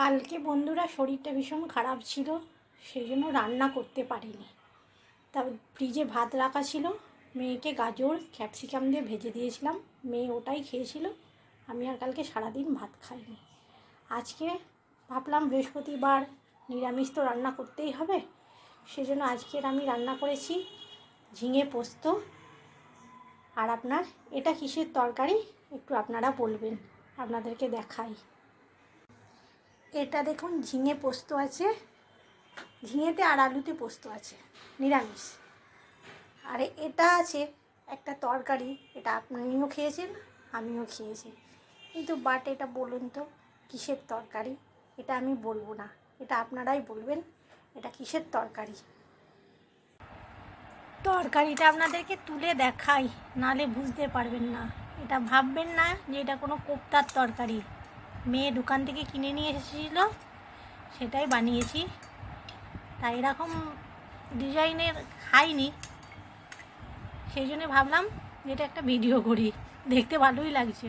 কালকে বন্ধুরা শরীরটা ভীষণ খারাপ ছিল, সেই জন্য রান্না করতে পারিনি। তা ফ্রিজে ভাত রাখা ছিল, মেয়েকে গাজর, ক্যাপসিকাম দিয়ে ভেজে দিয়েছিলাম, মেয়ে ওটাই খেয়েছিল, আমি আর কালকে সারাদিন ভাত খাইনি। আজকে ভাবলাম বৃহস্পতিবার নিরামিষ তো রান্না করতেই হবে, সেজন্য আজকের আমি রান্না করেছি ঝিঙে পোস্ত। আর আপনার, এটা কিসের তরকারি? একটু আপনারা বলবেন, আপনাদেরকে দেখাই। এটা দেখুন, ঝিঙে পোস্ত আছে। ঝিঙেতে আর আলুতে পোস্ত আছে, নিরামিষ। আর এটা আছে একটা তরকারি, এটা আপনিও খেয়েছেন, আমিও খেয়েছি। কিন্তু বাট এটা বলুন তো, কিসের তরকারি? এটা আমি বলব না, এটা আপনারাই বলবেন, এটা কিসের তরকারি? তরকারিটা আপনাদেরকে তুলে দেখাই নালে বুঝতে পারবেন না। এটা ভাববেন না যে এটা কোনো কোপ্তার তরকারি। মেয়ে দোকান থেকে কিনে নিয়ে এসেছিল, সেটাই বানিয়েছি। তাই এরকম ডিজাইনের খাইনি। সেই জন্য ভাবলাম যে এটা একটা ভিডিও করি, দেখতে ভালোই লাগছে।